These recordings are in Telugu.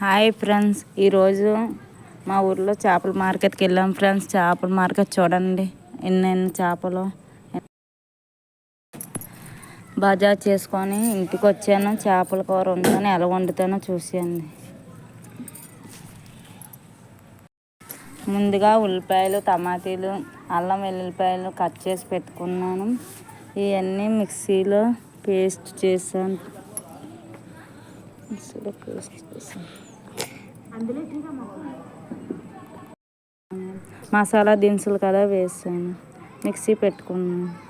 Hi friends. ఈరోజు మా ఊర్లో చేపల మార్కెట్కి వెళ్ళాం ఫ్రెండ్స్. చేపల మార్కెట్ చూడండి. ఎన్నెన్ని చేపలు? బజార్ చేసుకొని ఇంటికి వచ్చాను. చేపల కూర వండుకొని ఎలా వండుతానో చూసేయండి. ముందుగా ఉల్లిపాయలు టమాటీలు అల్లం వెల్లుల్లిపాయలు కట్ చేసి పెట్టుకున్నాను. ఇవన్నీ మిక్సీలో పేస్ట్ చేశాను. పేస్ట్ మసాలా దినుసులు కదా వేసాను. మిక్సీ పెట్టుకున్నాను.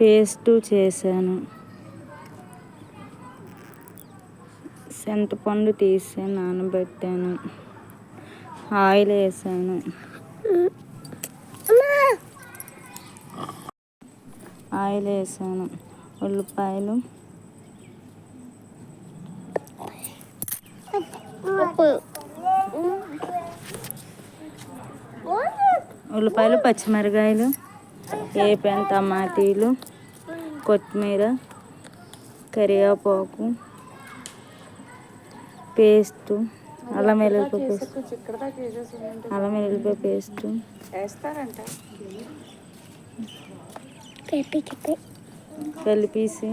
పేస్ట్ చేశాను. చింతపండు తీసి నానబెట్టాను. ఆయిల్ వేసాను. ఆయిల్ వేసాను. ఉల్లిపాయలు. ఉల్లిపాయలు పచ్చిమిరకాయలు వేపాను టమాటీలు కొత్తిమీర కరివేపాకు పేస్టు అల్లం వెల్లుల్లిపాయ పేస్ట్. అల్లం వెల్లుల్లిపాయ పేస్టు. వేస్తారంట. కలిపేసి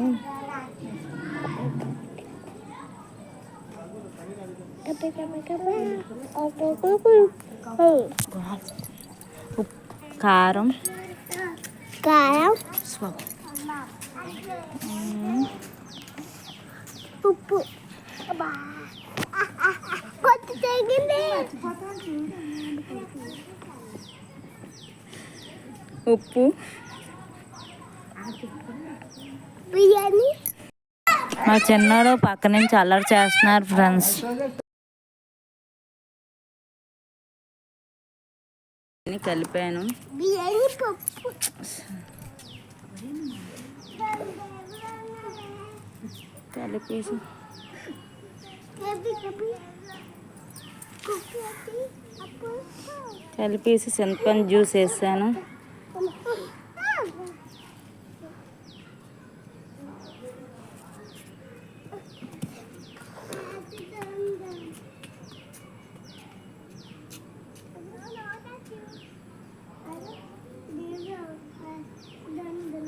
ఉప్పు కారం కారం స్వా- ఉప్పు కొత్త తెగింది ఉప్పు Biryani. మా చిన్నోడు పక్క నుంచి అల్లరి చేస్తున్నారు ఫ్రెండ్స్. అన్ని కలిపాను. బిర్యానీ పప్పు. కలిపేసి. కలిపేసి చింతపండు జ్యూస్ వేసాను.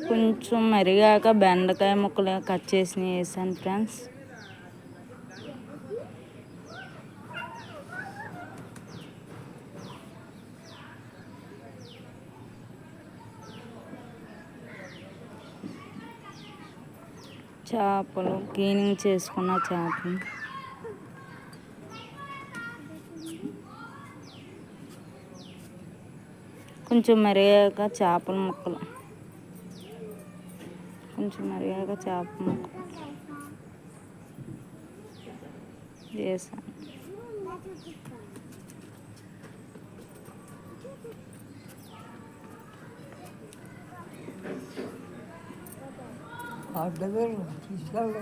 కొంచెం మరిగాక బెండకాయ ముక్కలు కట్ చేసి వేసాను ఫ్రెండ్స్. చేపలు క్లీనింగ్ చేసుకున్న చేపలు. కొంచెం మరిగాక చేపల ముక్కలు. కొంచెం మరిగాక చేప వేసాను అడ్డవేరు తీసుకెళ్ళి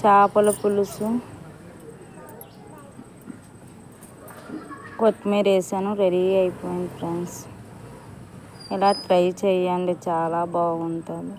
చేపల పులుసు. కొత్తిమీర వేసాను రెడీ అయిపోయింది ఫ్రెండ్స్. ఇలా ట్రై చేయండి చాలా బాగుంటుంది.